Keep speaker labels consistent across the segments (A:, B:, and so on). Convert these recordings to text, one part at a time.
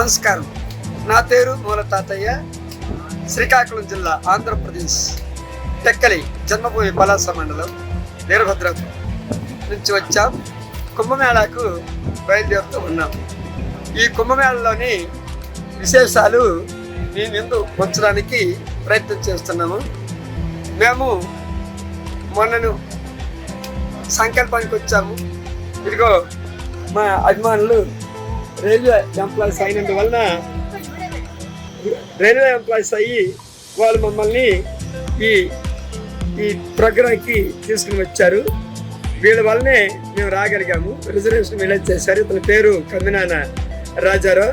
A: నమస్కారం. నా పేరు మూల తాతయ్య శ్రీకాకుళం జిల్లా ఆంధ్రప్రదేశ్ టెక్కలి జన్మభూమి పలాస మండలం వీరభద్రపురం నుంచి వచ్చాం. కుంభమేళాకు బయలుదేరుతూ ఉన్నాం. ఈ కుంభమేళలోని విశేషాలు మీ ముందు ఉంచడానికి ప్రయత్నం చేస్తున్నాము. మేము మొన్నను సంకల్పానికి వచ్చాము. ఇదిగో మా అభిమానులు రైల్వే ఎంప్లాయీస్ అయినందువలన రైల్వే ఎంప్లాయీస్ అయ్యి వాళ్ళు మమ్మల్ని ఈ ఈ ప్రోగ్రాంకి తీసుకుని వచ్చారు. వీళ్ళ వల్లనే మేము రాగలిగాము. రిజర్వేషన్ వీళ్ళే చేశారు. ఇతని పేరు కమ్మినాన రాజారావు.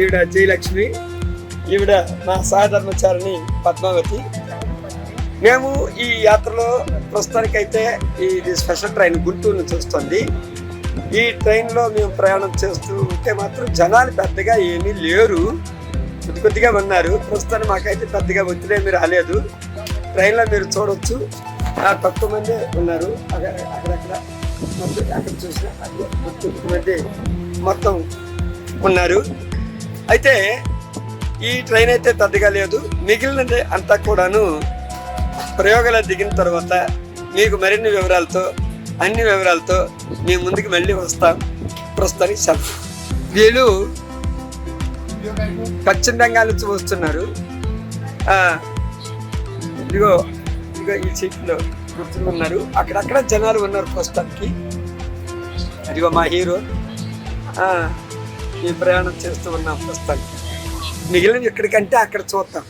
A: ఈవిడ జయలక్ష్మి. ఈవిడ మా సహధర్మచారిణి పద్మావతి. మేము ఈ యాత్రలో ప్రస్తుతానికైతే ఇది స్పెషల్ ట్రైన్ గుంటూరును చూస్తుంది. ఈ ట్రైన్లో మేము ప్రయాణం చేస్తూ ఉంటే మాత్రం జనాలు పెద్దగా ఏమీ లేరు. కొద్ది కొద్దిగా ఉన్నారు. ప్రస్తుతానికి మాకైతే పెద్దగా ఒత్తిడేమీ రాలేదు. ట్రైన్లో మీరు చూడవచ్చు తక్కువ మంది ఉన్నారు. అక్కడ అక్కడక్కడ మొత్తం అక్కడ చూసిన అక్కడ మొత్తం మంది మొత్తం ఉన్నారు. అయితే ఈ ట్రైన్ అయితే పెద్దగా లేదు. మిగిలినది అంతా కూడాను ప్రయోగాలు దిగిన తర్వాత మీకు మరిన్ని వివరాలతో అన్ని వివరాలతో మీ ముందుకు మళ్ళీ వస్తాం. ప్రస్తుతానికి సెలవు వీళ్ళు పశ్చిమ బెంగాల్ నుంచి వస్తున్నారు. ఇదిగో ఇదిగో ఈ సీట్లో కూర్చుని ఉన్నారు. అక్కడక్కడ జనాలు ఉన్నారు ప్రస్తుతానికి. ఇదిగో మా హీరో. ఈ ప్రయాణం చేస్తూ ఉన్నాం ప్రస్తుతానికి. మిగిలిన ఎక్కడికంటే అక్కడ చూద్దాం.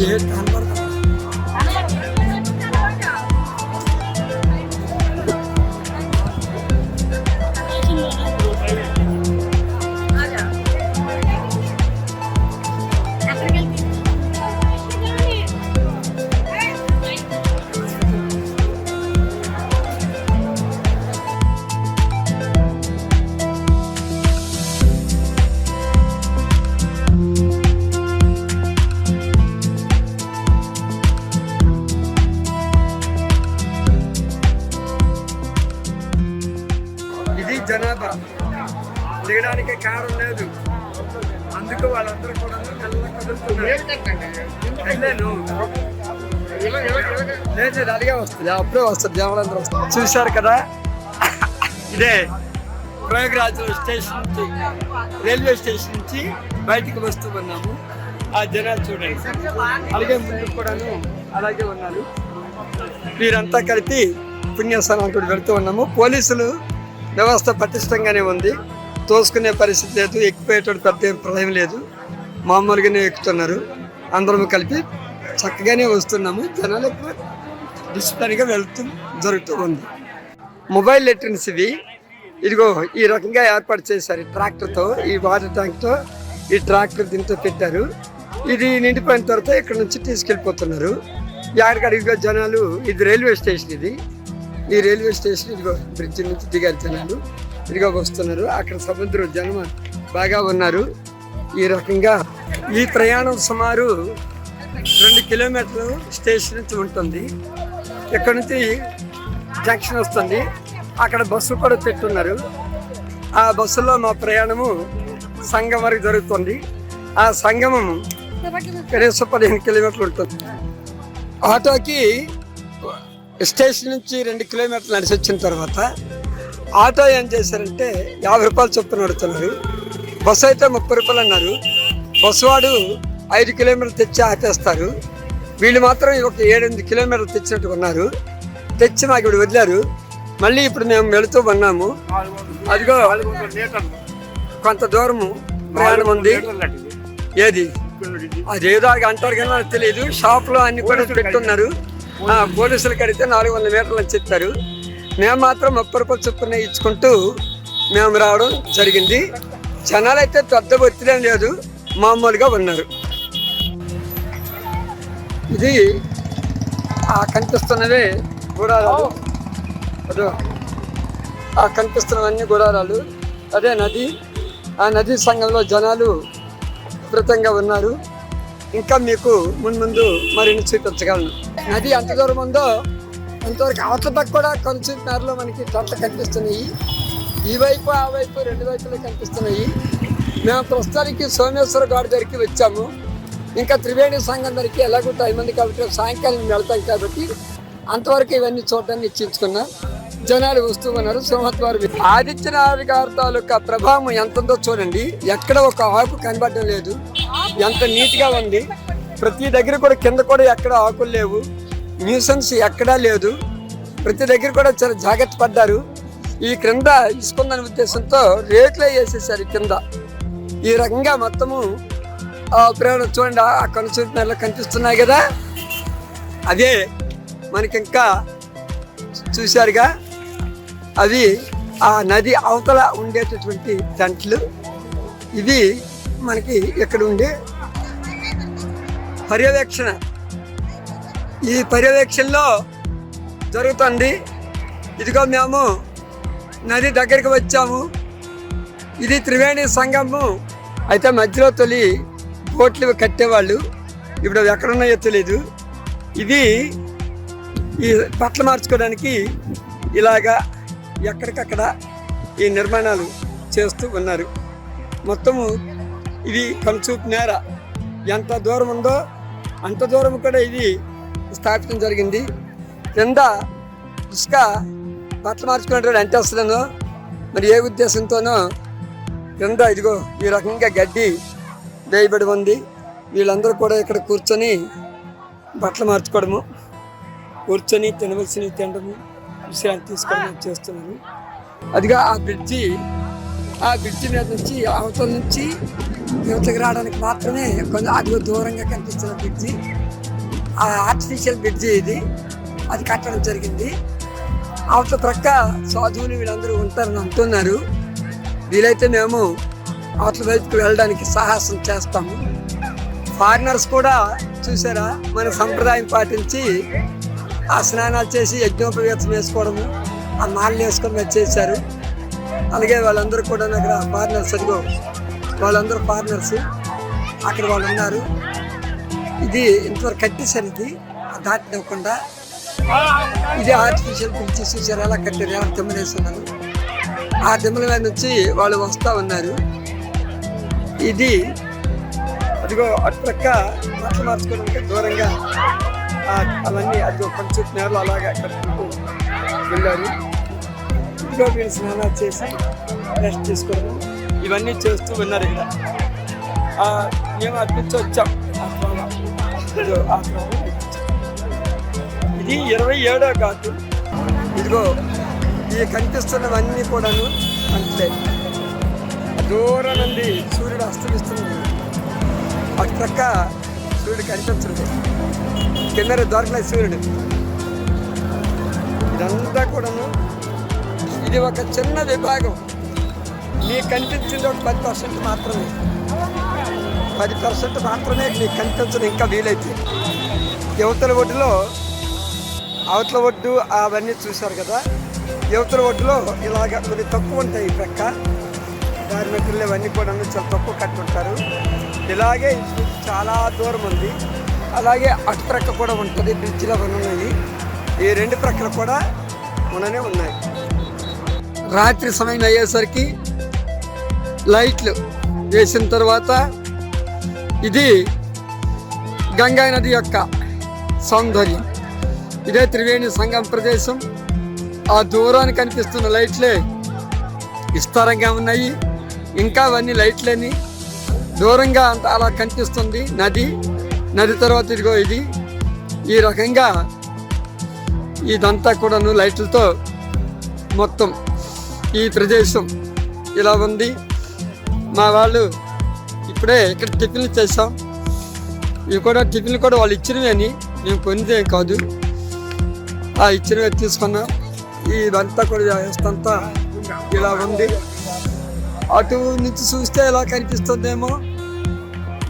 A: ఏ కనబడదు. ఇది లేదు లేదు, అలాగే వస్తుంది అప్పుడే వస్తుంది జనాలందరూ వస్తుంది చూశారు కదా? ఇదే ప్రయాగరాజ్ స్టేషన్ నుంచి రైల్వే స్టేషన్ నుంచి బయటికి వస్తూ ఉన్నాము. ఆ జనాలు చూడండి. అలాగే ముందు కూడాను అలాగే ఉన్నారు. వీరంతా కలిపి పుణ్యస్థానానికి కూడా వెళ్తూ ఉన్నాము. పోలీసులు వ్యవస్థ పటిష్టంగానే ఉంది. తోసుకునే పరిస్థితి లేదు. ఎక్కిపోయేటువంటి పెద్ద ఏం లేదు. మామూలుగానే ఎక్కుతున్నారు. అందరం కలిపి చక్కగానే వస్తున్నాము. జనాలు ఎక్కువ డిసిప్లిన్గా వెళ్తూ జరుగుతూ ఉంది. మొబైల్ లెటర్న్స్ ఇవి. ఇదిగో ఈ రకంగా ఏర్పాటు చేశారు. ఈ ట్రాక్టర్తో ఈ వాటర్ ట్యాంక్తో ఈ ట్రాక్టర్ దీంతో పెట్టారు. ఇది నిండిపోయిన తర్వాత ఇక్కడ నుంచి తీసుకెళ్ళిపోతున్నారు. ఎక్కడికడిగా జనాలు ఇది రైల్వే స్టేషన్ ఇది. ఈ రైల్వే స్టేషన్ ఇదిగో బ్రిడ్జ్ నుంచి దిగారు జనాలు. ఇదిగో వస్తున్నారు. అక్కడ సముద్రం జనం బాగా ఉన్నారు. ఈ రకంగా ఈ ప్రయాణం సుమారు రెండు కిలోమీటర్లు స్టేషన్ నుంచి ఉంటుంది. ఇక్కడ నుంచి జంక్షన్ వస్తుంది. అక్కడ బస్సులు కూడా పెట్టున్నారు. ఆ బస్సులో మా ప్రయాణము సంగం వరకు జరుగుతుంది. ఆ సంగమం కనీసం పదిహేను కిలోమీటర్లు ఉంటుంది. ఆటోకి స్టేషన్ నుంచి రెండు కిలోమీటర్లు నడిచి వచ్చిన తర్వాత ఆటో ఏం చేశారంటే యాభై రూపాయలు చొప్పున నడుతున్నారు బస్సు అయితే ముప్పై రూపాయలు అన్నారు. బస్సు వాడు ఐదు కిలోమీటర్లు తెచ్చి ఆపేస్తారు. వీళ్ళు మాత్రం ఒక ఏడెనిమిది కిలోమీటర్లు తెచ్చినట్టు ఉన్నారు. తెచ్చి మాకు ఇప్పుడు వదిలారు. మళ్ళీ ఇప్పుడు మేము వెళుతూ ఉన్నాము. అదిగో కొంత దూరము ప్రయాణం ఉంది. ఏది? అదేదో ఏదో అంటారు కానీ నాకు తెలియదు. షాప్లో అన్ని కూడా పెట్టున్నారు. పోలీసులు కడితే నాలుగు వందల మీటర్లు అని చెప్తారు మేము మాత్రం ముప్పై రూపాయలు చొప్పున ఇచ్చుకుంటూ మేము రావడం జరిగింది. జనాలు అయితే పెద్ద ఒత్తిడి లేదు మామూలుగా ఉన్నారు. ఇది ఆ కనిపిస్తున్నవే గుడారాలు. అదో ఆ కనిపిస్తున్నవన్నీ గుడారాలు. అదే నది ఆ నదీ సంఘంలో జనాలు విపరీతంగా ఉన్నారు. ఇంకా మీకు ముందు ముందు మరిన్ని చూపించగలను. నది ఎంత దూరం ఉందో అంతవరకు అవతల కూడా కొంచెం కొంచెంలో మనకి తొట్ల కనిపిస్తున్నాయి. ఈ వైపు ఆ వైపు రెండు వైపులు కనిపిస్తున్నాయి. మేము ప్రస్తుతానికి సోమేశ్వర గారి దగ్గరికి వచ్చాము. ఇంకా త్రివేణి సంఘం దగ్గరికి ఎలాగో టైం ఉంది కాబట్టి సాయంకాలం వెళ్తాం కాబట్టి అంతవరకు ఇవన్నీ చూడడానికి ఇచ్చించుకున్నాం. జనాలు వస్తూ ఉన్నారు. సింహద్వారం ఆదిత్యనాథ్ గారి తాలూకా ప్రభావం ఎంతందో చూడండి. ఎక్కడ ఒక ఆకు కనబడడం లేదు. ఎంత నీట్గా ఉంది. ప్రతి దగ్గర కూడా కింద కూడా ఎక్కడ ఆకులు లేవు. న్యూసెన్స్ ఎక్కడా లేదు. ప్రతి దగ్గర కూడా చాలా జాగ్రత్త పడ్డారు. ఈ క్రింద ఇసుకుందనే ఉద్దేశంతో రేట్లే వేసేసారు ఈ కింద ఈ రకంగా మొత్తము ఆ ప్రేరణ చూడండి ఆ కనుచూపినలో కనిపిస్తున్నాయి కదా? అదే మనకి ఇంకా చూశారుగా అవి ఆ నది అవతల ఉండేటటువంటి దంట్లు. ఇది మనకి ఇక్కడ ఉండే పర్యవేక్షణ. ఈ పర్యవేక్షణలో జరుగుతుంది. ఇదిగో మేము నది దగ్గరికి వచ్చాము. ఇది త్రివేణి సంగము. అయితే మధ్యలో తొలి బోట్లు కట్టేవాళ్ళు. ఇప్పుడు ఎక్కడున్నాయో తెలియదు ఇది ఈ బట్టలు మార్చుకోవడానికి ఇలాగా ఎక్కడికక్కడ ఈ నిర్మాణాలు చేస్తూ ఉన్నారు. మొత్తము ఇది కనుచూపు నేర ఎంత దూరం ఉందో అంత దూరం కూడా ఇది స్థాపించడం జరిగింది. కింద ఇసుక బట్టలు మార్చుకున్నటువంటి అంటేస్తున్నాను మరి ఏ ఉద్దేశంతోనో కింద ఇదిగో ఈ రకంగా గడ్డి వేయబడి ఉంది. వీళ్ళందరూ కూడా ఇక్కడ కూర్చొని బట్టలు మార్చుకోవడము కూర్చొని తినవలసినవి తినడము విషయాన్ని తీసుకోవడం చేస్తున్నాను. అదిగా ఆ బ్రిడ్జి ఆ బ్రిడ్జి మీద నుంచి అవతల నుంచి యువతకు రావడానికి మాత్రమే కొంచెం అది దూరంగా కనిపిస్తున్న బ్రిడ్జి. ఆ ఆర్టిఫిషియల్ బ్రిడ్జి ఇది. అది కట్టడం జరిగింది. అవతల ప్రక్క సాధువులు వీళ్ళందరూ ఉంటారని అంటున్నారు. వీలైతే మేము అవతల వైపుకి వెళ్ళడానికి సాహసం చేస్తాము. ఫారినర్స్ కూడా చూసారా మన సంప్రదాయం పాటించి ఆ స్నానాలు చేసి యజ్ఞోపవేతం వేసుకోవడము ఆ మాలలు వేసుకొని వచ్చేసారు అలాగే వాళ్ళందరూ కూడా అక్కడ ఫారినర్స్ అదిగో వాళ్ళందరూ ఫారినర్స్ అక్కడ వాళ్ళు ఉన్నారు. ఇది ఇంతవరకు కట్టేశారు ఇది ఆ ఇది ఆర్టిఫిషియల్ బ్రిడ్జ్ చూసారు ఎలా కట్టారు. అని తిమ్మలేస్తున్నారు? ఆ తిమ్మల మీద నుంచి వాళ్ళు వస్తూ ఉన్నారు. ఇది అదిగో అటు ప్రక్క బట్టలు మార్చుకోవడానికి దూరంగా అవన్నీ అది కొంచెం నేరలు అలాగా కట్టుకుంటూ వెళ్ళారు. ఇదిగో వీళ్ళు స్నానాలు చేసి రెస్ట్ తీసుకోవడం ఇవన్నీ చేస్తూ ఉన్నారు ఇక్కడ. మేము అటు నుంచి వచ్చాం. ఆ ఇది ఇరవై ఏడో ఘాటు ఇదిగో ఈ కనిపిస్తున్నవన్నీ కూడాను అంతే. దూరం నుండి సూర్యుడు అస్తమిస్తుంది. అటు ప్రక్క సూర్యుడు కనిపించడు. కింద దొరకలేదు సూర్యుడు. ఇదంతా కూడాను ఇది ఒక చిన్న విభాగం. మీకు కనిపించింది ఒక పది పర్సెంట్ మాత్రమే. పది పర్సెంట్ మాత్రమే మీకు కనిపించడం ఇంకా వీలైతే. యువతల ఒడ్డులో అవతల ఒడ్డు అవన్నీ చూశారు కదా? యువతల ఒడ్డులో ఇలాగ కొన్ని తక్కువ ఉంటాయి ఈ ప్రక్క. దారి మధ్యలో ఇవన్నీ కూడా చాలా తక్కువ కట్టుంటారు ఇలాగే చాలా దూరం ఉంది. అలాగే అటు ప్రక్క కూడా ఉంటుంది బ్రిడ్జిలో అవన్నీ ఉన్నాయి. ఈ రెండు ప్రక్కలు కూడా ఉండనే ఉన్నాయి. రాత్రి సమయం అయ్యేసరికి లైట్లు వేసిన తర్వాత ఇది గంగా నది యొక్క సౌందర్యం. ఇదే త్రివేణి సంగం ప్రదేశం. ఆ దూరానికి కనిపిస్తున్న లైట్లే విస్తారంగా ఉన్నాయి. ఇంకా అవన్నీ లైట్లని దూరంగా అంత అలా కనిపిస్తుంది. నది నది తర్వాత ఇదిగో ఇది. ఈ రకంగా ఇదంతా కూడాను లైట్లతో మొత్తం ఈ ప్రదేశం ఇలా ఉంది. మా వాళ్ళు ఇప్పుడే ఇక్కడ టిఫిన్లు చేసాం ఇవి కూడా టిఫిన్లు కూడా వాళ్ళు ఇచ్చినవి అని మేము కొనిదేం కాదు. ఆ ఇచ్చినవి తీసుకున్నాం ఇదంతా కూడా వ్యవస్థ ఇలా ఉంది. అటు నుంచి చూస్తే ఇలా కనిపిస్తుందేమో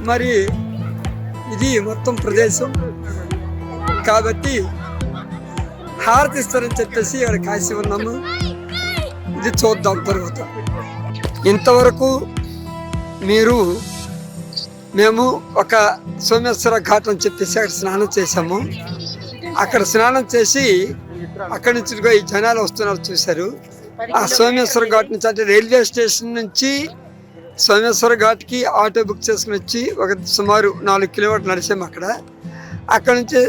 A: మరి ఇది మొత్తం ప్రదేశం. కాబట్టి హారతిస్తారని చెప్పేసి ఇక్కడ కాసి ఉన్నాము. ఇది చూద్దాం తర్వాత. ఇంతవరకు మీరు మేము ఒక సోమేశ్వర ఘాట్ అని చెప్పేసి అక్కడ స్నానం చేసాము అక్కడ స్నానం చేసి అక్కడి నుంచి ఈ జనాలు వస్తున్నారు చూశారు. ఆ సోమేశ్వర ఘాట్ నుంచి అంటే రైల్వే స్టేషన్ నుంచి సోమేశ్వర ఘాట్కి ఆటో బుక్ చేసుకుని వచ్చి ఒక సుమారు నాలుగు కిలోమీటర్లు నడిచాము అక్కడ. అక్కడ నుంచి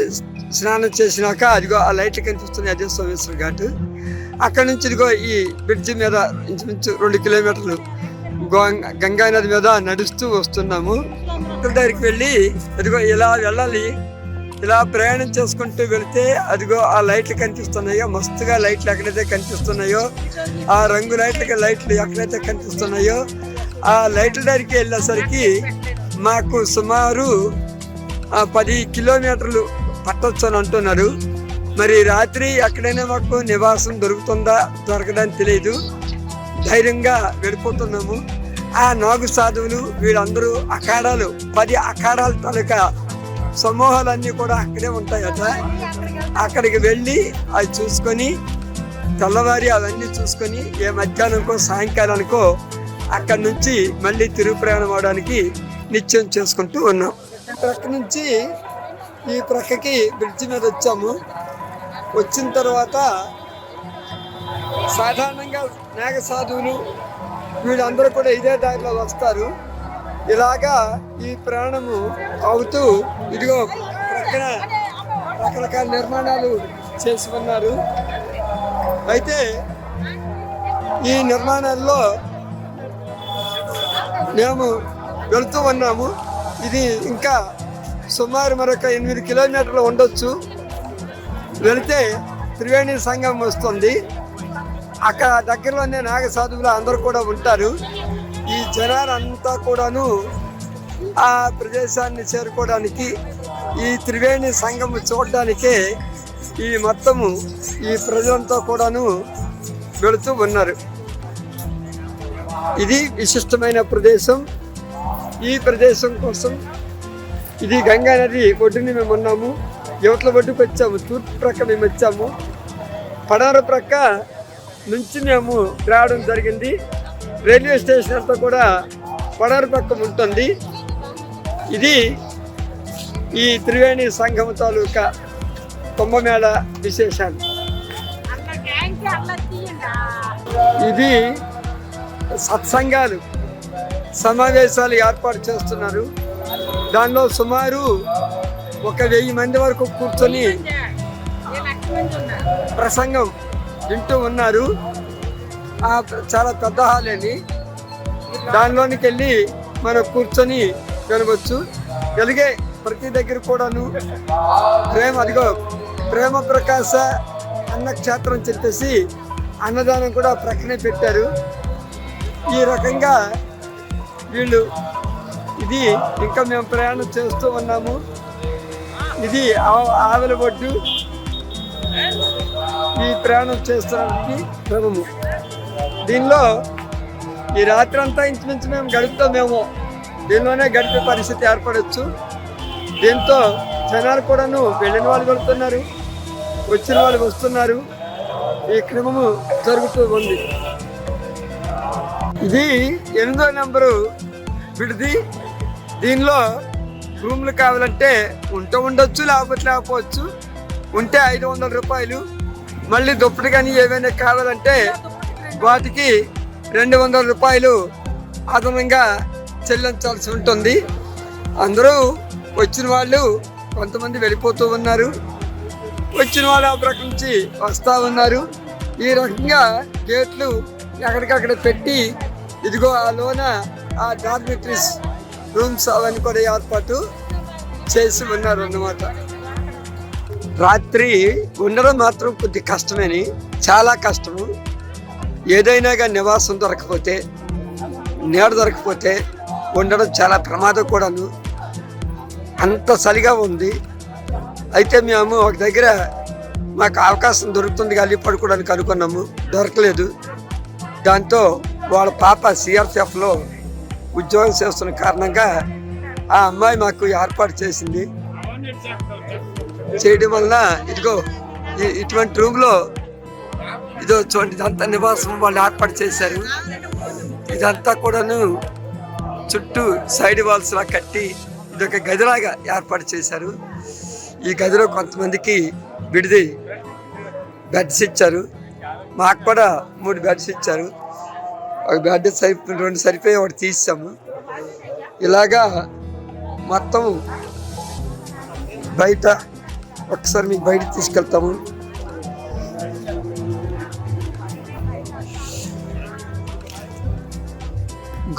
A: స్నానం చేసినాక అదిగో ఆ లైట్లు కనిపిస్తుంది అదే సోమేశ్వర ఘాట్. అక్కడ నుంచి ఇదిగో ఈ బ్రిడ్జి మీద ఇంచుమించు రెండు కిలోమీటర్లు గంగా నది మీద నడుస్తూ వస్తున్నాము. అక్కడ దగ్గరికి వెళ్ళి అదిగో ఇలా వెళ్ళాలి. ఇలా ప్రయాణం చేసుకుంటూ వెళితే అదిగో ఆ లైట్లు కనిపిస్తున్నాయో మస్తుగా లైట్లు ఎక్కడైతే కనిపిస్తున్నాయో ఆ రంగు లైట్లకి లైట్లు ఎక్కడైతే కనిపిస్తున్నాయో ఆ లైట్ల దగ్గరికి వెళ్ళేసరికి మాకు సుమారు పది కిలోమీటర్లు పట్టొచ్చు అని అంటున్నారు. మరి రాత్రి ఎక్కడైనా మాకు నివాసం దొరుకుతుందా దొరకదని తెలియదు ధైర్యంగా వెళ్ళిపోతున్నాము. ఆ నాగు సాధువులు వీళ్ళందరూ అఖాడాలు పది అఖాడాల తాలూకా సమూహాలన్నీ కూడా అక్కడే ఉంటాయట. అక్కడికి వెళ్ళి అవి చూసుకొని తెల్లవారి అవన్నీ చూసుకొని ఏ మధ్యాహ్నంకో సాయంకాలానికో అక్కడి నుంచి మళ్ళీ తిరుగు ప్రయాణం అవడానికి నిత్యం చేసుకుంటూ ఉన్నాం. ప్రక్క నుంచి ఈ ప్రక్కకి బ్రిడ్జి మీద వచ్చాము. వచ్చిన తర్వాత సాధారణంగా నాగ సాధువులు వీళ్ళందరూ కూడా ఇదే దారిలో వస్తారు. ఇలాగా ఈ ప్రాణము అవుతూ ఇదిగో ప్రక్కన రకరకాల నిర్మాణాలు చేసి ఉన్నారు అయితే ఈ నిర్మాణాల్లో మేము వెళుతూ ఉన్నాము. ఇది ఇంకా సుమారు మరొక ఎనిమిది కిలోమీటర్లు ఉండొచ్చు. వెళితే త్రివేణి సంఘం వస్తుంది. అక్కడ దగ్గరలోనే నాగ సాధువులు అందరూ కూడా ఉంటారు. జనాలంతా కూడాను ఆ ప్రదేశాన్ని చేరుకోవడానికి ఈ త్రివేణి సంఘము చూడడానికే ఈ మొత్తము ఈ ప్రజలంతా కూడాను వెళుతూ ఉన్నారు. ఇది విశిష్టమైన ప్రదేశం. ఈ ప్రదేశం కోసం ఇది గంగా నది ఒడ్డుని మేము ఉన్నాము. యువతల ఒడ్డుకు వచ్చాము తూర్పు ప్రక్క మేము వచ్చాము. పడమర ప్రక్క నుంచి మేము రావడం జరిగింది. రైల్వే స్టేషన్ అంతా కూడా పడమర పక్క ఉంటుంది. ఇది ఈ త్రివేణి సంఘం తాలూకా కుంభమేళ విశేషాలు. ఇది సత్సంగాలు సమావేశాలు ఏర్పాటు చేస్తున్నారు. దానిలో సుమారు ఒక వెయ్యి మంది వరకు కూర్చొని ప్రసంగం వింటూ ఉన్నారు. చాలా పెద్ద హాల్ అండి. దానిలోనికి వెళ్ళి మనం కూర్చొని వినవచ్చు వెలిగే ప్రతి దగ్గర కూడాను ప్రేమ అదిగో ప్రేమ ప్రకాశ అన్న క్షేత్రం చెప్పేసి అన్నదానం కూడా ప్రక్కనే పెట్టారు. ఈ రకంగా వీళ్ళు ఇది ఇంకా మేము ప్రయాణం చేస్తూ ఉన్నాము. ఇది ఆ- ఆవిల ఒడ్డు. ఈ ప్రయాణం చేస్తున్నటువంటి క్రమము దీనిలో ఈ రాత్రి అంతా ఇంచుమించు మేము గడుపుతామేమో దీనిలోనే గడిపే పరిస్థితి ఏర్పడవచ్చు దీంతో జనాలు కూడాను వెళ్ళిన వాళ్ళు వెళ్తున్నారు వచ్చిన వాళ్ళు వస్తున్నారు. ఈ క్రమము జరుగుతూ ఉంది. ఇది ఎనిమిదో నెంబరు విడిది దీనిలో రూమ్లు కావాలంటే ఉంటూ ఉండొచ్చు లేకపోతే లేకపోవచ్చు. ఉంటే ఐదు వందల రూపాయలు. మళ్ళీ దుప్పటి కానీ ఏమైనా కావాలంటే వాటికి రెండు వందల రూపాయలు అదనంగా చెల్లించాల్సి ఉంటుంది. అందరూ వచ్చిన వాళ్ళు కొంతమంది వెళ్ళిపోతూ ఉన్నారు. వచ్చిన వాళ్ళు ఆ ప్రక్క నుంచి వస్తూ ఉన్నారు. ఈ రకంగా గేట్లు ఎక్కడికక్కడ పెట్టి ఇదిగో ఆ లోన ఆ డార్మిటరీస్ రూమ్స్ అవన్నీ కూడా ఏర్పాటు చేసి ఉన్నారు అన్నమాట రాత్రి ఉండడం మాత్రం కొద్ది కష్టమని. చాలా కష్టము. ఏదైనా కానీ నివాసం దొరకపోతే నీడ దొరకపోతే ఉండడం చాలా ప్రమాదం కూడాను. అంత చలిగా ఉంది. అయితే మేము ఒక దగ్గర మాకు అవకాశం దొరుకుతుంది కానీ పడుకోవడానికి అనుకున్నాము దొరకలేదు. దాంతో వాళ్ళ పాప సిఆర్పిఎఫ్లో ఉద్యోగం చేస్తున్న కారణంగా ఆ అమ్మాయి మాకు ఏర్పాటు చేసింది. చేయడం వలన ఇదిగో ఈ- ఇటువంటి రూమ్లో ఇదో చూడండి ఇదంతా నివాసం వాళ్ళు ఏర్పాటు చేశారు. ఇదంతా కూడాను చుట్టూ సైడ్ వాల్స్ లా కట్టి ఇదొక గదిలాగా ఏర్పాటు చేశారు. ఈ గదిలో కొంతమందికి విడిది బెడ్స్ ఇచ్చారు. మాకు కూడా మూడు బెడ్స్ ఇచ్చారు. ఒక బెడ్ సరి రెండు సరిపోయి ఒకటి తీసాము. ఇలాగా మొత్తం బయట ఒకసారి మీకు బయట తీసుకెళ్తాము.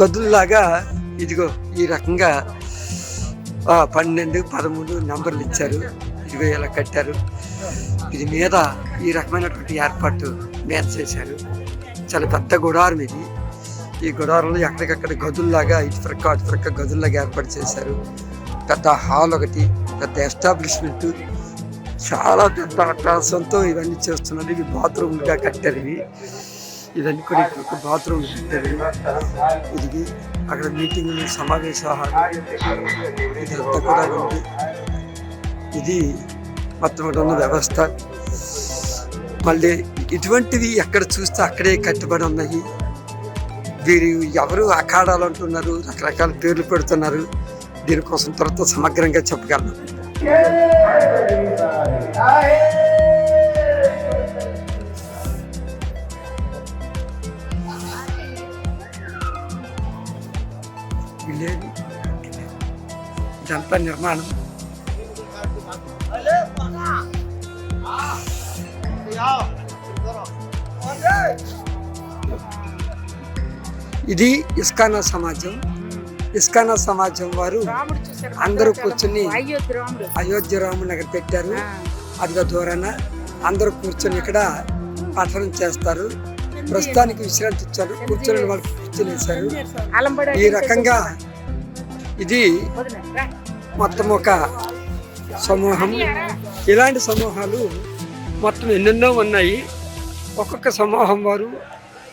A: గదుల్లాగా ఇదిగో ఈ రకంగా పన్నెండు పదమూడు నంబర్లు ఇచ్చారు. ఇదిగో ఇలా కట్టారు. ఇది మీద ఈ రకమైనటువంటి ఏర్పాటు మీద చేశారు. చాలా పెద్ద గుడారం ఇది. ఈ గుడారంలో ఎక్కడికక్కడ గదుల్లాగా ఇటు ప్రక్క అటు ప్రక్క గదుల్లాగా ఏర్పాటు చేశారు. పెద్ద హాల్ ఒకటి పెద్ద ఎస్టాబ్లిష్మెంట్. చాలా పెద్ద అట్రాసంతో ఇవన్నీ చేస్తున్నారు. ఇవి బాత్రూమ్గా కట్టారు ఇవి. ఇవన్నీ కూడా ఇక్కడ బాత్రూమ్ ఇది అక్కడ మీటింగ్లు సమావేశాలు ఇదంతా కూడా ఉంది. ఇది మొత్తం ఉన్న వ్యవస్థ. మళ్ళీ ఇటువంటివి ఎక్కడ చూస్తే అక్కడే కట్టుబడి ఉన్నాయి. వీరు ఎవరు అఖాడాలు అంటున్నారు రకరకాల పేర్లు పెడుతున్నారు. దీనికోసం తర్వాత సమగ్రంగా చెప్పగలను. ఇదంతా నిర్మాణం. ఇది ఇస్కానా సమాజం. ఇస్కానా సమాజం వారు అందరూ కూర్చుని
B: అయోధ్య రాముడు.
A: అక్కడ పెట్టారు. అదిగో దూరాన అందరూ కూర్చొని ఇక్కడ పఠనం చేస్తారు. ప్రస్తుతానికి విశ్రాంతి ఇచ్చారు. కూర్చొని వాళ్ళు కూర్చొని ఈ రకంగా ఇది మొత్తం ఒక సమూహం. ఇలాంటి సమూహాలు మొత్తం ఎన్నెన్నో ఉన్నాయి. ఒక్కొక్క సమూహం వారు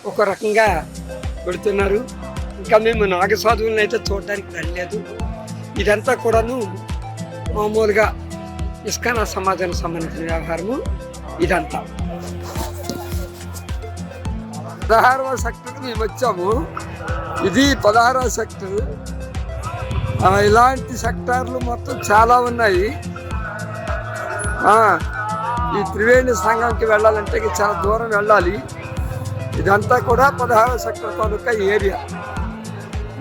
A: ఒక రకంగా పెడుతున్నారు. ఇంకా మేము నాగసాధువులను అయితే చూడడానికి వెళ్ళలేదు. ఇదంతా కూడాను మామూలుగా ఇస్కానా సమాజానికి సంబంధించిన వ్యవహారము. ఇదంతా. పదహారవ సెక్టర్ మేము వచ్చాము. ఇది పదహారవ సెక్టర్. ఇలాంటి సెక్టార్లు మొత్తం చాలా ఉన్నాయి. ఈ త్రివేణి సంఘంకి వెళ్ళాలంటే చాలా దూరం వెళ్ళాలి. ఇదంతా కూడా పదహారవ సెక్టర్ తాలూకా ఏరియా.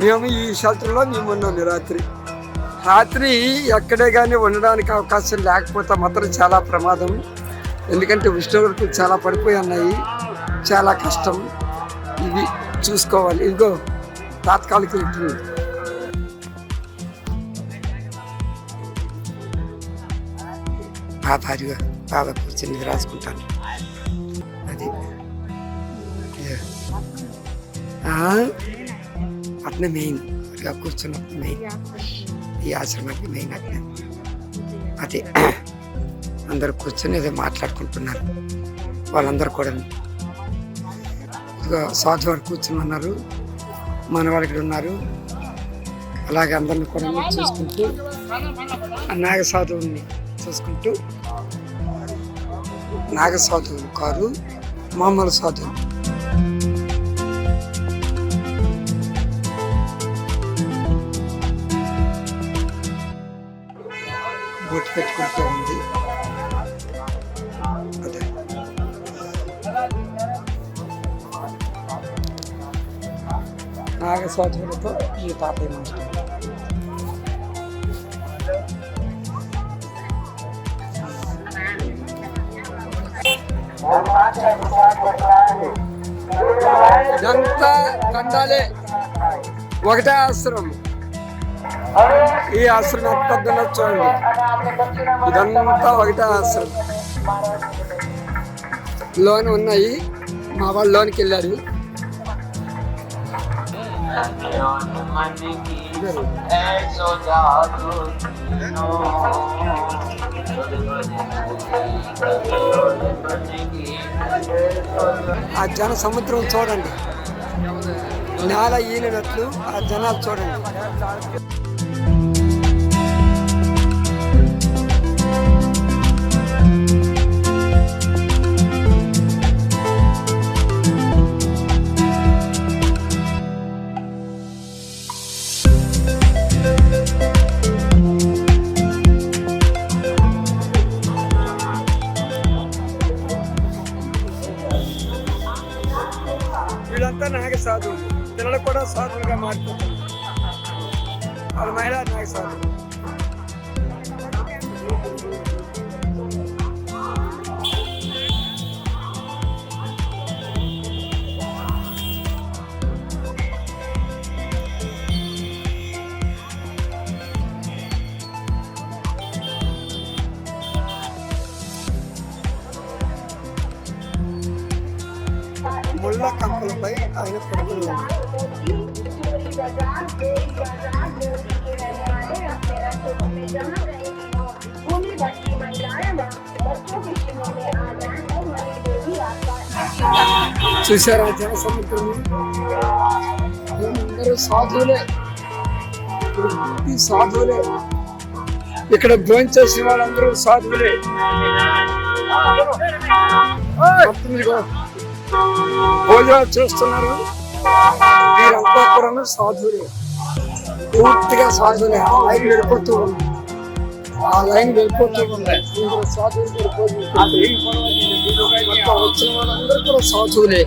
A: మేము ఈ షెల్టర్లో మేము ఉన్నాం రాత్రి. రాత్రి ఎక్కడే కానీ ఉండడానికి అవకాశం లేకపోతే మాత్రం చాలా ప్రమాదం. ఎందుకంటే ఉష్ణోగ్రతలు చాలా పడిపోయి ఉన్నాయి. చాలా కష్టం. ఇవి చూసుకోవాలి. ఇదిగో తాత్కాలిక రిటర్న్ బాబా కూర్చొని రాసుకుంటాను. అది. అట్నే మెయిన్. అట్లా కూర్చున్నప్పుడు మెయిన్. ఈ ఆశ్రమానికి మెయిన్ అట్నే. అది. అందరూ కూర్చొని ఏదో మాట్లాడుకుంటున్నారు. వాళ్ళందరూ కూడా. ఇదిగో సాధు వారు కూర్చుని ఉన్నారు మన వాళ్ళు ఇక్కడ ఉన్నారు. అలాగే అందరిని కూడా చూసుకుంటూ నాగ సాధువుని చూసుకుంటూ నాగ కారు మామూలు సాధువులు బొట్టు పెట్టుకుంటూ ఉంది. అదే. నాగ ఈ తాతయ్య మాస్టర్ ఇదంతా కండాలే. ఒకటే ఆశ్రమం. ఈ ఆశ్రమం ఎంత పెద్దలో చూడండి ఇదంతా ఒకటే ఆశ్రమం. లోన్ ఉన్నాయి. మా వాళ్ళు లోనికి వెళ్ళారు. ఆ జన సముద్రం చూడండి. నేల ఈలినట్లు ఆ జనాలు చూడండి. ముళ్ళ కంపలపై ఆయన పడుకుని ఉన్నారు. చూసారా జన సముద్రం అందరూ సాధువులే సాధువులే. ఇక్కడ భోంచేసిన వాళ్ళందరూ సాధువులే. భోజనాలు చేస్తున్నారు. వీరంతా కూడా సాధువులే. పూర్తిగా సాధువులే. ఆ లైన్ వెళ్ళిపోతూ ఉంది. ఆ లైన్ వెళ్ళిపోతూ ఉంది. సాధువులు మొత్తం వచ్చిన వాళ్ళందరూ కూడా సాధువులే.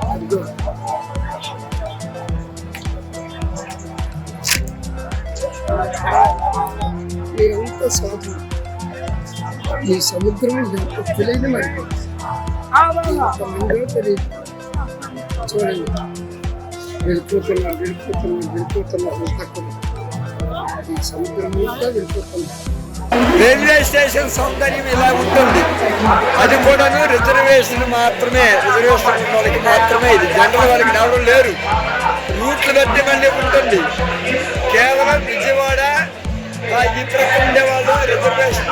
A: మీరంతా వీరంతా సాధువులు. ఈ సముద్రం తెలియదు మరి. తెలియదు. చూడండి. వెళ్ళిపోతున్నారు వెళ్ళిపోతున్నారు వెళ్ళిపోతున్నారు. ఈ సముద్రం అంతా వెళ్ళిపోతున్నారు రైల్వే స్టేషన్ సౌందర్యం ఇలా ఉంటుంది. అది కూడాను రిజర్వేషన్ మాత్రమే. రిజర్వేషన్ వాళ్ళకి మాత్రమే. ఇది జనరల్ వాళ్ళకి రావడం లేరు రూట్లు బట్టి మళ్ళీ ఉంటుంది. కేవలం ఆ రిజర్వేషన్.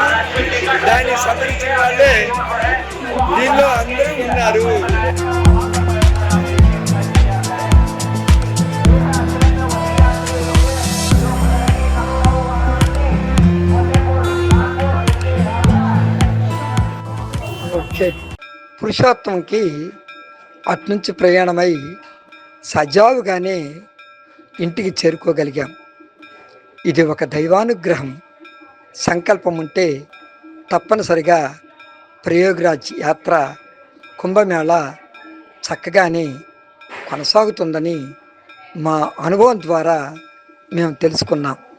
A: దాన్ని సవరించిన వాళ్ళే దీనిలో అందరూ ఉన్నారు. ఓకే. పురుషోత్తంకి అట్నుంచి ప్రయాణమై సజావుగానే ఇంటికి చేరుకోగలిగాం. ఇది ఒక దైవానుగ్రహం. సంకల్పం ఉంటే తప్పనిసరిగా ప్రయోగరాజ్ యాత్ర కుంభమేళ చక్కగానే కొనసాగుతుందని మా అనుభవం ద్వారా మేము తెలుసుకున్నాం.